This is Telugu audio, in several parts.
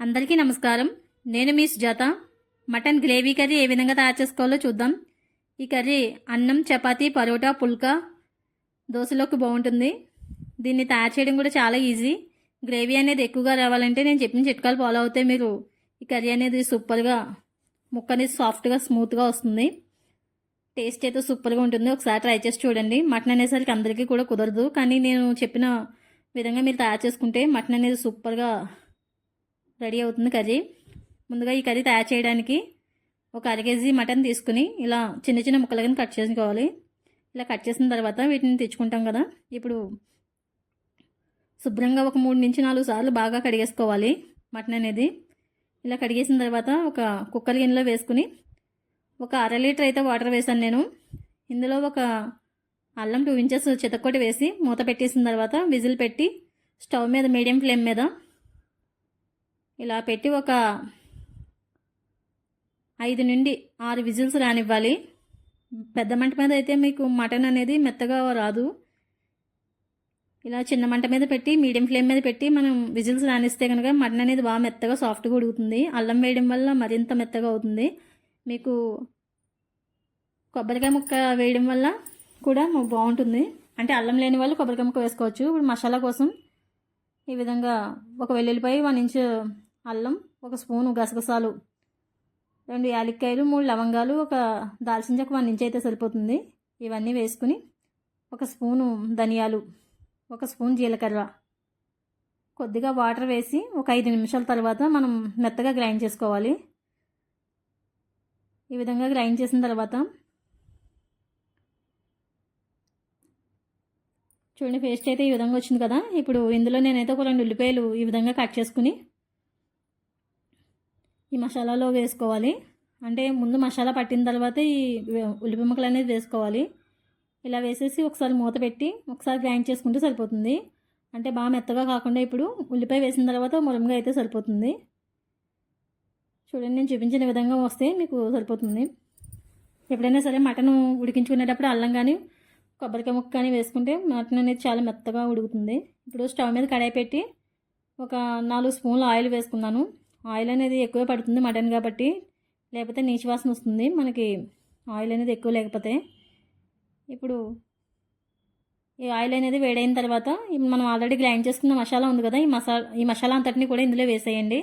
అందరికీ నమస్కారం. నేను మీ సుజాత. మటన్ గ్రేవీ కర్రీ ఏ విధంగా తయారు చేసుకోవాలో చూద్దాం. ఈ కర్రీ అన్నం చపాతీ పరోటా పుల్కా దోశలోకి బాగుంటుంది. దీన్ని తయారు చేయడం కూడా చాలా ఈజీ. గ్రేవీ అనేది ఎక్కువగా రావాలంటే నేను చెప్పిన చిట్కాలు ఫాలో అవుతే మీరు ఈ కర్రీ అనేది సూపర్గా ముక్క అనేది సాఫ్ట్గా స్మూత్గా వస్తుంది. టేస్ట్ అయితే సూపర్గా ఉంటుంది. ఒకసారి ట్రై చేసి చూడండి. మటన్ అనేసరికి అందరికీ కూడా కుదరదు. కానీ నేను చెప్పిన విధంగా మీరు తయారు చేసుకుంటే మటన్ అనేది సూపర్గా రెడీ అవుతుంది కర్రీ. ముందుగా ఈ కర్రీ తయారు చేయడానికి ఒక అర కేజీ మటన్ తీసుకుని ఇలా చిన్న చిన్న ముక్కలుగా కట్ చేసుకోవాలి. ఇలా కట్ చేసిన తర్వాత వీటిని తెచ్చుకుంటాం కదా. ఇప్పుడు శుభ్రంగా ఒక మూడు నుంచి నాలుగు సార్లు బాగా కడిగేసుకోవాలి మటన్ అనేది. ఇలా కడిగేసిన తర్వాత ఒక కుక్కర్ గిన్నెలో వేసుకుని ఒక అర లీటర్ అయితే వాటర్ వేసాను నేను. ఇందులో ఒక అల్లం టూ ఇంచెస్ చితక్కొట్టి వేసి మూత పెట్టేసిన తర్వాత విజిల్ పెట్టి స్టవ్ మీద మీడియం ఫ్లేమ్ మీద ఇలా పెట్టి ఒక ఐదు నుండి ఆరు విజిల్స్ రానివ్వాలి. పెద్ద మంట మీద అయితే మీకు మటన్ అనేది మెత్తగా రాదు. ఇలా చిన్న మంట మీద పెట్టి మీడియం ఫ్లేమ్ మీద పెట్టి మనం విజిల్స్ రానిస్తే కనుక మటన్ అనేది బాగా మెత్తగా సాఫ్ట్గా ఉడుగుతుంది అల్లం వేయడం వల్ల మరింత మెత్తగా అవుతుంది. మీకు కొబ్బరికాయ ముక్క వేయడం వల్ల కూడా బాగుంటుంది. అంటే అల్లం లేని వాళ్ళు కొబ్బరికాయ ముక్క వేసుకోవచ్చు. ఇప్పుడు మసాలా కోసం ఈ విధంగా ఒక వెల్లుల్లిపాయ వన్ ఇంచ్ అల్లం ఒక స్పూను గసగసాలు రెండు యాలక్కాయలు మూడు లవంగాలు ఒక దాల్చిన చెక్క వన్ ఇంచ్ అయితే సరిపోతుంది. ఇవన్నీ వేసుకుని ఒక స్పూను ధనియాలు ఒక స్పూన్ జీలకర్ర. కొద్దిగా వాటర్ వేసి ఒక ఐదు నిమిషాల తర్వాత మనం మెత్తగా గ్రైండ్ చేసుకోవాలి. ఈ విధంగా గ్రైండ్ చేసిన తర్వాత చూడండి పేస్ట్ అయితే ఈ విధంగా వచ్చింది కదా. ఇప్పుడు ఇందులో నేనైతే ఒక రెండు ఉల్లిపాయలు ఈ విధంగా కట్ చేసుకుని ఈ మసాలాలో వేసుకోవాలి. అంటే ముందు మసాలా పట్టిన తర్వాత ఈ ఉల్లిపాయ ముక్కలు అనేది వేసుకోవాలి. ఇలా వేసేసి ఒకసారి మూత పెట్టి ఒకసారి గ్రైండ్ చేసుకుంటే సరిపోతుంది. అంటే బాగా మెత్తగా కాకుండా ఇప్పుడు ఉల్లిపాయ వేసిన తర్వాత మురంగా అయితే సరిపోతుంది. చూడండి నేను చూపించిన విధంగా వస్తే మీకు సరిపోతుంది. ఎప్పుడైనా సరే మటన్ ఉడికించుకునేటప్పుడు అల్లం కానీ కొబ్బరికాయ ముక్క కానీ వేసుకుంటే మటన్ అనేది చాలా మెత్తగా ఉడుకుతుంది. ఇప్పుడు స్టవ్ మీద కడాయి పెట్టి ఒక నాలుగు స్పూన్లు ఆయిల్ వేసుకున్నాను. ఆయిల్ అనేది ఎక్కువ పడుతుంది మటన్ కాబట్టి. లేకపోతే నీచు వాసన వస్తుంది. మనకి ఆయిల్ అనేది ఎక్కువ లేకపోతే. ఇప్పుడు ఈ ఆయిల్ అనేది వేడైన తర్వాత మనం ఆల్రెడీ గ్రైండ్ చేసుకున్న మసాలా ఉంది కదా. ఈ మసాలా ఈ మసాలా అంతటిని కూడా ఇందులో వేసేయండి.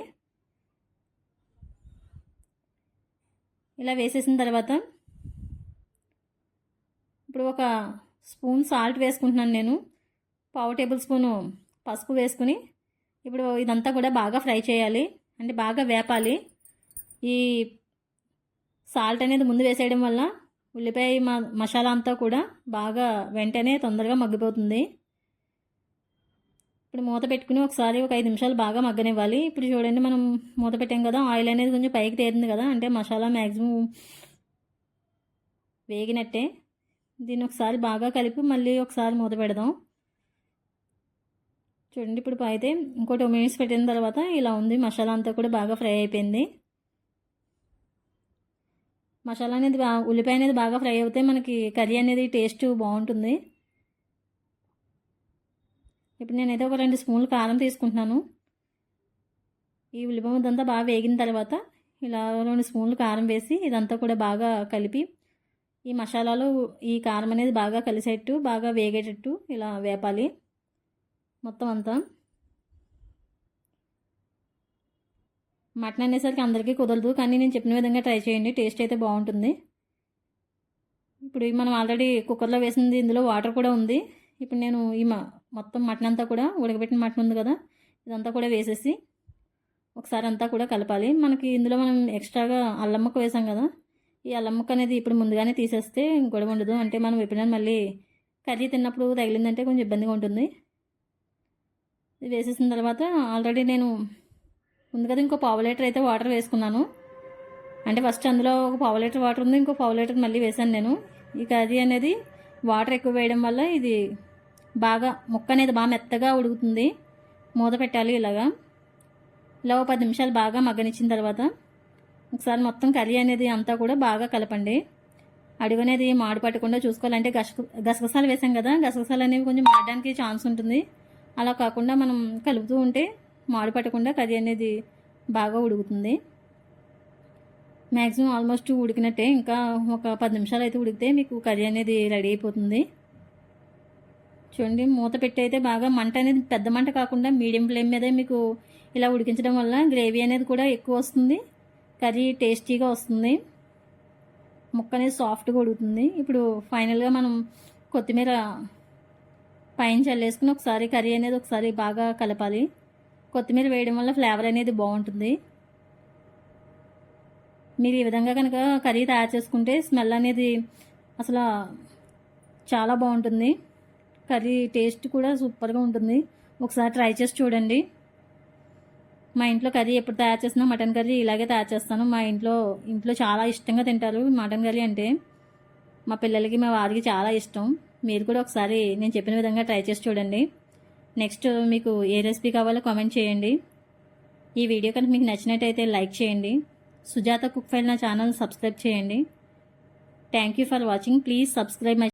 ఇలా వేసేసిన తర్వాత ఇప్పుడు ఒక స్పూన్ సాల్ట్ వేసుకుంటున్నాను నేను. పావు టేబుల్ స్పూను పసుపు వేసుకుని ఇప్పుడు ఇదంతా కూడా బాగా ఫ్రై చేయాలి. అంటే బాగా వేపాలి. ఈ సాల్ట్ అనేది ముందు వేసేయడం వల్ల ఉల్లిపాయ మసాలా అంతా కూడా బాగా వెంటనే తొందరగా మగ్గిపోతుంది. ఇప్పుడు మూత పెట్టుకుని ఒకసారి ఒక ఐదు నిమిషాలు బాగా మగ్గనివ్వాలి. ఇప్పుడు చూడండి మనం మూత పెట్టాం కదా ఆయిల్ అనేది కొంచెం పైకి తేరింది కదా అంటే మసాలా మ్యాక్సిమం వేగినట్టే. దీన్ని ఒకసారి బాగా కలిపి మళ్ళీ ఒకసారి మూత పెడదాం. చూడండి ఇప్పుడు అయితే ఇంకో టూ మినిట్స్ పెట్టిన తర్వాత ఇలా ఉంది. మసాలా అంతా కూడా బాగా ఫ్రై అయిపోయింది. మసాలా అనేది బాగా ఉల్లిపాయ అనేది బాగా ఫ్రై అవుతే మనకి కర్రీ అనేది టేస్ట్ బాగుంటుంది. ఇప్పుడు నేనైతే ఒక రెండు స్పూన్లు కారం తీసుకుంటున్నాను. ఈ ఉల్లిపాయ ముద్దంతా బాగా వేగిన తర్వాత ఇలా రెండు స్పూన్లు కారం వేసి ఇదంతా కూడా బాగా కలిపి ఈ మసాలాలో ఈ కారం అనేది బాగా కలిసేట్టు బాగా వేగేటట్టు ఇలా వేపాలి. మొత్తం అంతా. మటన్ అనేసరికి అందరికీ కుదరదు కానీ నేను చెప్పిన విధంగా ట్రై చేయండి. టేస్ట్ అయితే బాగుంటుంది. ఇప్పుడు మనం ఆల్రెడీ కుక్కర్లో వేసింది ఇందులో వాటర్ కూడా ఉంది. ఇప్పుడు నేను ఈ మొత్తం మటన్ అంతా కూడా ఉడకబెట్టిన మటన్ ఉంది కదా ఇదంతా కూడా వేసేసి ఒకసారి అంతా కూడా కలపాలి. మనకి ఇందులో మనం ఎక్స్ట్రాగా అల్లం ముక్క వేసాం కదా ఈ అల్లం ముక్క అనేది ఇప్పుడు ముందుగానే తీసేస్తే గొడవ ఉండదు. అంటే మనం ఎప్పుడైనా మళ్ళీ కర్రీ తిన్నప్పుడు తగిలిందంటే కొంచెం ఇబ్బందిగా ఉంటుంది. ఇది వేసేసిన తర్వాత ఆల్రెడీ నేను ఉంది కదా ఇంకో పావు లీటర్ అయితే వాటర్ వేసుకున్నాను. అంటే ఫస్ట్ అందులో ఒక పావు లీటర్ వాటర్ ఉంది ఇంకో పావు లీటర్ మళ్ళీ వేసాను నేను. ఈ కర్రీ అనేది వాటర్ ఎక్కువ వేయడం వల్ల ఇది బాగా ముక్క అనేది బాగా మెత్తగా ఉడుకుతుంది. మూత పెట్టాలి ఇలాగా. ఇలా ఒక పది నిమిషాలు బాగా మగ్గనిచ్చిన తర్వాత ఒకసారి మొత్తం కర్రీ అనేది అంతా కూడా బాగా కలపండి. అడుగు అనేది మాడిపట్టకుండా చూసుకోవాలంటే గస గసగసాలు వేసాం కదా గసగసాలు అనేవి కొంచెం మాడడానికి ఛాన్స్ ఉంటుంది. అలా కాకుండా మనం కలుపుతూ ఉంటే మాడి పట్టకుండా కర్రీ అనేది బాగా ఉడుకుతుంది. మ్యాక్సిమం ఆల్మోస్ట్ ఉడికినట్టే ఇంకా ఒక పది నిమిషాలు అయితే ఉడికితే మీకు కర్రీ అనేది రెడీ అయిపోతుంది. చూడండి మూత పెట్టి అయితే బాగా మంట అనేది పెద్ద మంట కాకుండా మీడియం ఫ్లేమ్ మీదే మీకు ఇలా ఉడికించడం వల్ల గ్రేవీ అనేది కూడా ఎక్కువ వస్తుంది. కర్రీ టేస్టీగా వస్తుంది. ముక్క అనేది సాఫ్ట్గా ఉడుకుతుంది. ఇప్పుడు ఫైనల్గా మనం కొత్తిమీర పైన చల్లేసుకుని ఒకసారి కర్రీ అనేది ఒకసారి బాగా కలపాలి. కొత్తిమీర వేయడం వల్ల ఫ్లేవర్ అనేది బాగుంటుంది. మీరు ఈ విధంగా కనుక కర్రీ తయారు చేసుకుంటే స్మెల్ అనేది అసలు చాలా బాగుంటుంది. కర్రీ టేస్ట్ కూడా సూపర్గా ఉంటుంది. ఒకసారి ట్రై చేసి చూడండి. మా ఇంట్లో కర్రీ ఎప్పుడు తయారు చేసినా మటన్ కర్రీ ఇలాగే తయారు చేస్తాను. మా ఇంట్లో ఇంట్లో చాలా ఇష్టంగా తింటారు మటన్ కర్రీ అంటే. మా పిల్లలకి మా వారికి చాలా ఇష్టం. మీరు కూడా ఒకసారి నేను చెప్పిన విధంగా ట్రై చేసి చూడండి. నెక్స్ట్ మీకు ఏ రెసిపీ కావాలో కామెంట్ చేయండి. ఈ వీడియో కనుక మీకు నచ్చినట్టయితే లైక్ చేయండి. సుజాత కుక్ ఫైల్ నా ఛానల్ సబ్స్క్రైబ్ చేయండి. Thank you for watching please subscribe my